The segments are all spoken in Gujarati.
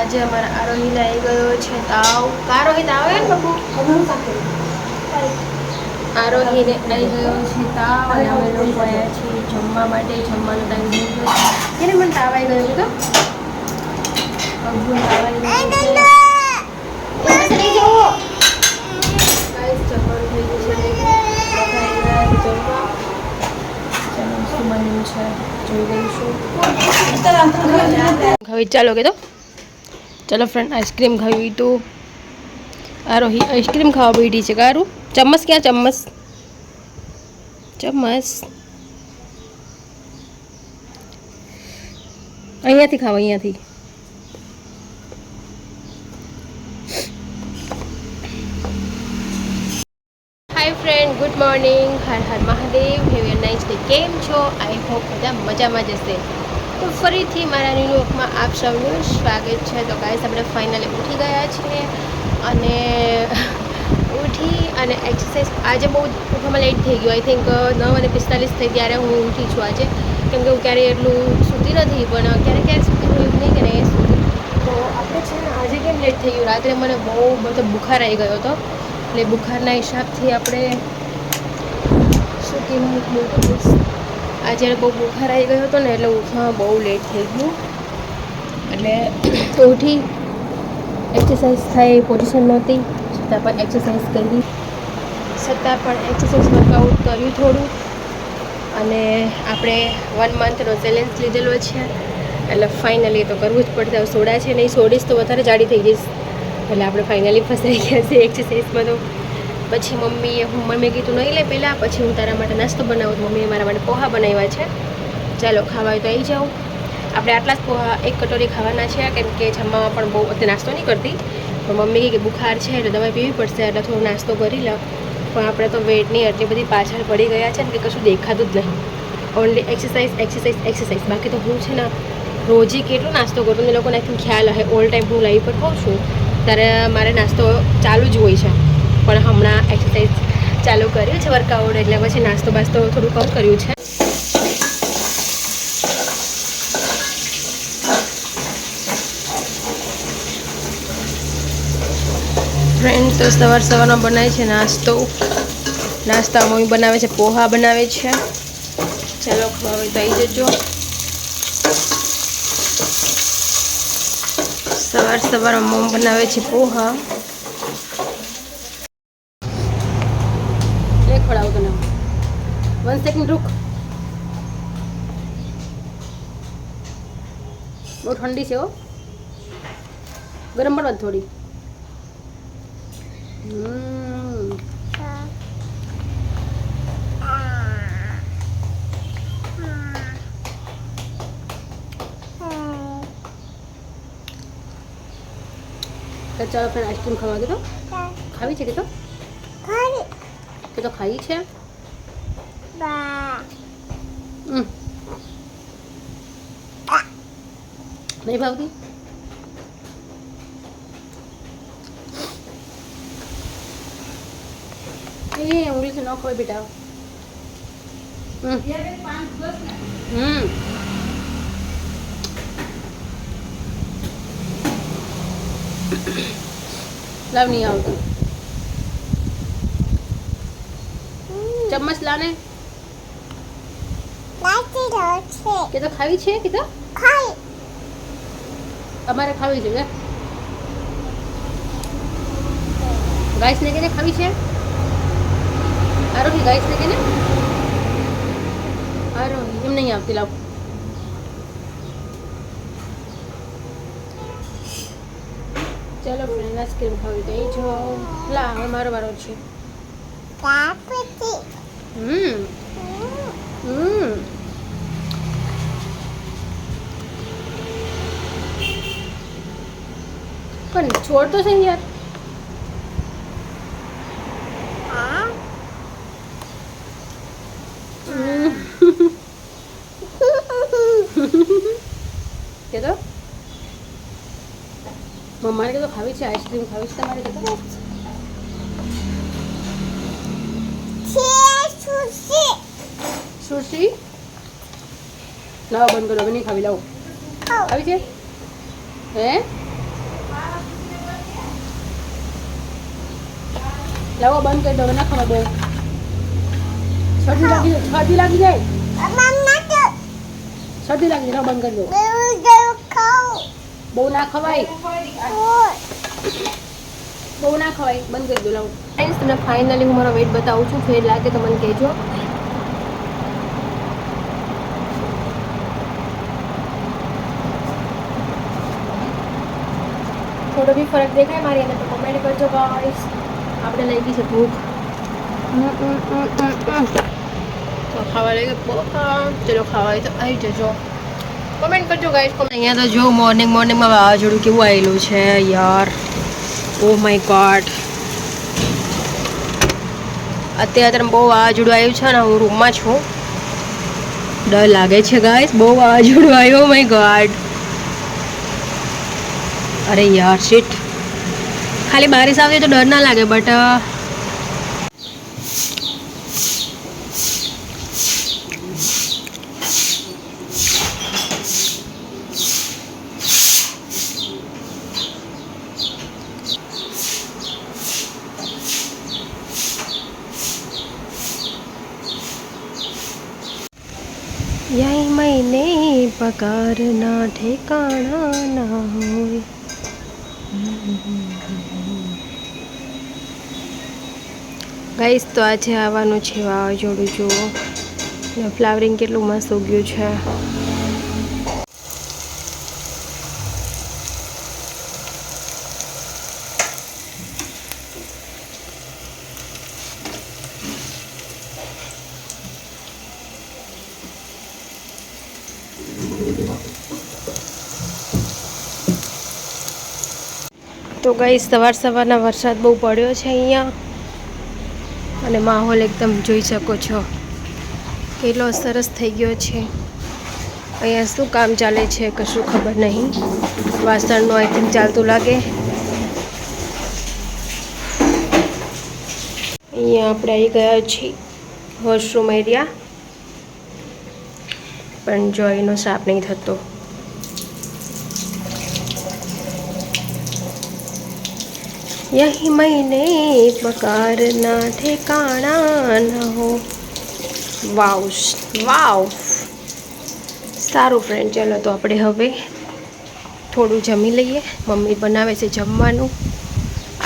આજે અમારા આરોહી આવી ગયો છે તાવ આરોહી તાવ આવે ને બાપુ? આરોહીને આવી ગયો છે તાવ અને અમે લોકો આવ્યા છીએ જમવા માટે, જમવાનો ટાઈમ થઈ ગયો એને મને તાવ આવી ગયો હતો બબુ તાવ આવી ગયો જમવાનું થઈ ગયું છે. જમવા. ખાવી ચાલો કે તો. ચાલો ફ્રેન્ડ આઈસ્ક્રીમ ખાવી તો આરોહી આઈસ્ક્રીમ ખાવા બેઠી છે કારું ચમ્મચ ક્યાં ચમ્મચ ચમ્મચ અહીંયાથી ખાવ અહીંયાથી હાય ફ્રેન્ડ ગુડ મોર્નિંગ હર હર Mahadev have you nice day કેમ છો આઈ હોપ બધા મજામાં જ હશે. તો ફરીથી મારા નિરૂપમાં આપ સૌનું સ્વાગત છે. તો ગાઈસ આપણે ફાઇનલી ઉઠી ગયા છીએ અને ઉઠી અને એક્સરસાઇઝ આજે બહુ ઉઠવામાં લેટ થઈ ગયું. આઈ થિંક નવ અને પિસ્તાલીસ થઈ ત્યારે હું ઉઠી છું આજે. કેમ કે હું ક્યારેય એટલું સૂતી નથી, પણ ક્યારેક ક્યારે સૂતી હું નહીં કે નહીં, સૂતી. તો આપણે છે ને આજે કેમ લેટ થઈ ગયું? રાત્રે મને બહુ બધો બુખાર આવી ગયો હતો. એટલે બુખારના હિસાબથી આપણે શું હોઈશ. આજે બહુ બુખાર આવી ગયો હતો ને એટલે ઉઠવામાં બહુ લેટ થઈ ગયું. એટલે ઉઠી એક્સરસાઇઝ થાય એ પોઝિશન નહોતી. છતાં પણ એક્સરસાઇઝ કરી. છતાં પણ એક્સરસાઇઝ વર્કઆઉટ કર્યું થોડું. અને આપણે વન મંથનો ચેલેન્જ લીધેલો છે. એટલે ફાઇનલી તો કરવું જ પડશે. સોડા છે નહીં સોડીશ તો વધારે જાડી થઈ જઈશ. એટલે આપણે ફાઇનલી ફસાઈ ગયા છે એક્સરસાઇઝમાં તો. પછી મમ્મીએ, હું મમ્મીએ કીધું, નહીં લે પહેલાં પછી હું તારા માટે નાસ્તો બનાવું. મમ્મીએ મારા માટે પોહા બનાવ્યા છે. ચાલો, ખાવા હોય તો આવી જાઉં આપણે આટલા જ પોહા એક કટોરી ખાવાના છે, કેમ કે જમવામાં પણ બહુ અત્યારે નાસ્તો નહીં કરતી. પણ મમ્મી કહે કે બુખાર છે, એટલે દવા પીવી પડશે, એટલે થોડો નાસ્તો કરી લો. પણ આપણે તો વેટની એટલી બધી પાછળ પડી ગયા છે ને કે કશું દેખાતું જ નહીં. ઓનલી એક્સરસાઇઝ એક્સરસાઇઝ એક્સરસાઇઝ બાકી તો હું છે ને રોજે કેટલો નાસ્તો કરું એ લોકોને ખ્યાલ હે ઓલ ટાઈમ હું લાઈવ પર હોઉં છું, ત્યારે મારે નાસ્તો ચાલુ જ હોય છે. પણ હમણાં એક્સરસાઇઝ ચાલુ કર્યું છે વર્કઆઉટ એટલે પછી નાસ્તો બાસ્તો થોડું કમ કર્યું છે. ફ્રેન્ડ તો સવાર સવારમાં બનાવે છે નાસ્તો. નાસ્તા મમ્મી બનાવે છે, પોહા બનાવે છે. ચાલો હવે તો આવી જજો. સવાર સવારમાં મમ્મી બનાવે છે પોહા. વન સેકન્ડ રૂક બહુ ઠંડી છે હો ગરમ પણ થોડી તો ચાલો ફ્રેન્ડ આઈસ્ક્રીમ ખાવા કીધો ખાવી છે કે તો ખાઈ છે. નહીં ભાવતી? એ ઉંગલી ન ખોય બેટા. હમ. લાવ નહીં આવતું. ચમ્મચ લાને. કે તો ખાવી છે કે તો? અમારે ખાવી છે ગાઈસ ને કેને ખાવી છે? આરોહી ગાઈસ ને કેને આરોહી એમ નહીં આવતી લાવ. ચલો ફ્રેન્ડ આઈસ્ક્રીમ ખાવી તો એ જો લા હવે મારો વારો છે. હમ. હમ પણ છોડ તો છે યાર. કે તો મમ્માને કીધું ખાવી છે આઈસ્ક્રીમ ખાવી છે તમારે કીધું સુશી લાવો બંધ કરો હવે નહીં ખાવી લાવો આવી છે હે લાવો, બંધ કરી દો ના ખાવા દો શરદી લાગી શરદી લાગી જાય? શરદી લાગી જાય બંધ કરી દો. બહુ ના ખવાય. બહુ ના ખવાય. બંધ કરી દો, લાવો. ફ્રેન્ડ્સ તમને ફાઇનલી હું મારો વેટ બતાવું છું. ફેર લાગે તો મને કહેજો. થોડો બી ફરક દેખાય મારી એને તો કમેન્ટ કરજો ગાઈસ આપણે લઈ ગઈ છે ભૂખ. તો ખાવા લઈ ગઈ. ચલો ખાવા તો આવી જજો. કમેન્ટ કરજો ગાઈસ અહીંયા તો જો મોર્નિંગ મોર્નિંગમાં વાવાઝોડું કેવું આવેલું છે યાર. ઓ માય ગોડ અત્યારે બહુ વાવાઝોડું આવ્યું છે ને હું રૂમમાં છું. ડર લાગે છે ગાઈસ બહુ વાવાઝોડું આવ્યું. માય ગોડ અરે યાર શીટ ખાલી બારિશ આવે તો ડર ના લાગે બટ યાય મહિને પગારના ઠેકાણા ના હોય. ગાઈસ, તો આજે આવવાનું છે વાવાઝોડું જુઓ. ને ફ્લાવરિંગ કેટલું મસ્ત ઉગ્યું છે. તો ગાઈસ સવાર સવારના વરસાદ બહુ પડ્યો છે અહીંયા. અને માહોલ એકદમ જોઈ શકો છો. કેટલો સરસ થઈ ગયો છે. અહીંયા શું કામ ચાલે છે કશું ખબર નહીં. વાસણનું આઈ થિંક ચાલતું લાગે. અહીંયા આપણે આવી ગયા છીએ વોશરૂમ એરિયા પણ જો એનો સાફ નહીં થતો. यही महीने પકારના ઠેકાણા ન હો વાવ વાવ સારું ફ્રેન્ડ ચાલો તો આપણે હવે થોડું જમી લઈએ. મમ્મી બનાવે છે જમવાનું.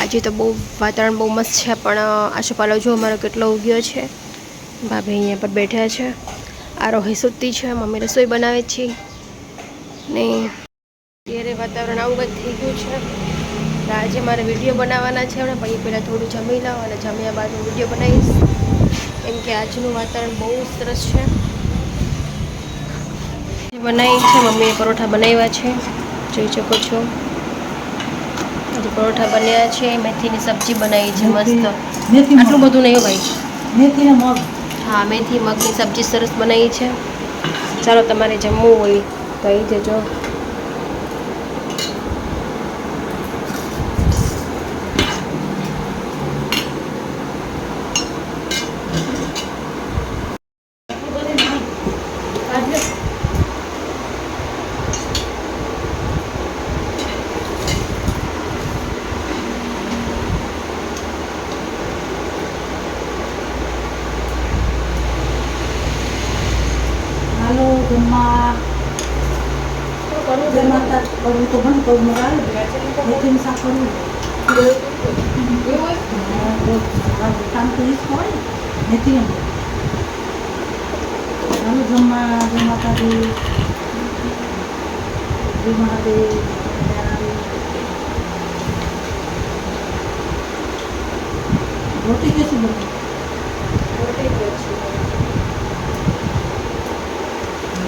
આજે તો બહુ વાતાવરણ બહુ મસ્ત છે, પણ આશોપાલો જો અમારો કેટલો ઉગ્યો છે. ભાભી અહીંયા પર બેઠા છે. આ રોહી સુતી છે, મમ્મી રસોઈ બનાવે છે. ને અત્યારે વાતાવરણ આવું કંઈક થઈ ગયું છે. આજે મારે વીડિયો બનાવવાના છે હમણાં પછી પહેલાં થોડું જમી લઉં અને જમ્યા બાદ હું વીડિયો બનાવીશ. કેમ કે આજનું વાતાવરણ બહુ સરસ છે. બનાવી છે મમ્મીએ પરોઠા બનાવ્યા છે. જોઈ શકો છો. આજે પરોઠા બન્યા છે મેથીની સબ્જી બનાવી છે મસ્ત. મેથી આટલું બધું નહીં હોય ભાઈ. મેથી મગ. હા મેથી મગની સબ્જી સરસ બનાવી છે. ચાલો તમારે જમવું હોય તો અહીં જજો. હાલો જમવા જમવા તા કરવું તો બંધ કરવું મગ આવે મેથીનું શાક કરવું હા, બસ. આ કામ તો ઈ જ હોય ને મેથી ને મગ. હાલો જમવા જય માતાજી જય મહાદેવ રોટી કેસી બની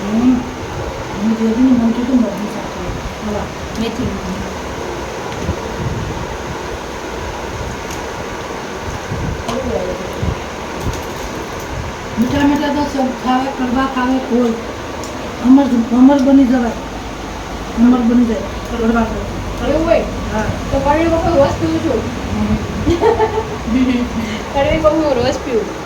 હમ. મેથી. મીઠા મીઠા તો સબ ખાવે કડવા ખાવે કોઈ અમર અમર બની જવાય. અમર બની જાય. કડવા એવું હોય? હા. તો કડવી બહુ રોજ પીવું છું. કડવી હું રોજ પીવું.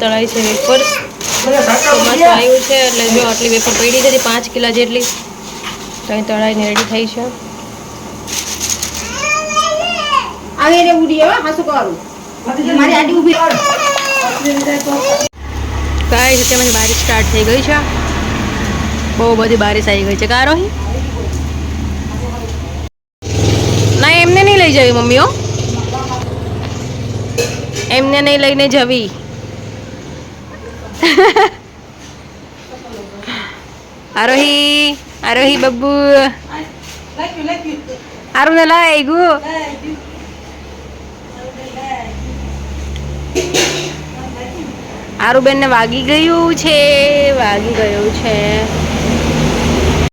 તળાઈ છે વેફર. ચોમાસું આવ્યું છે એટલે જો આટલી વેફર પડી હતી પાંચ કિલા જેટલી. તો અહીં તળાઈને રેડી થઈ છે. આવે રે ઉડી હવે હાસુ કરું? મારી આડી ઊભી કર પતલી લઈ જાય તો. કાંઈ છે તેમાંથી બારિશ સ્ટાર્ટ થઈ ગઈ છે. બહુ બધી બારિશ આવી ગઈ છે. કારોહી ના એમને નહીં લઈ જવી મમ્મીઓ. એમને નહીં લઈને જવી આરોહી આરોહી બબ્બુ. આરું ને લાય ગુ લાગ્યું. આરુબેન ને વાગી ગયું છે, વાગી ગયું છે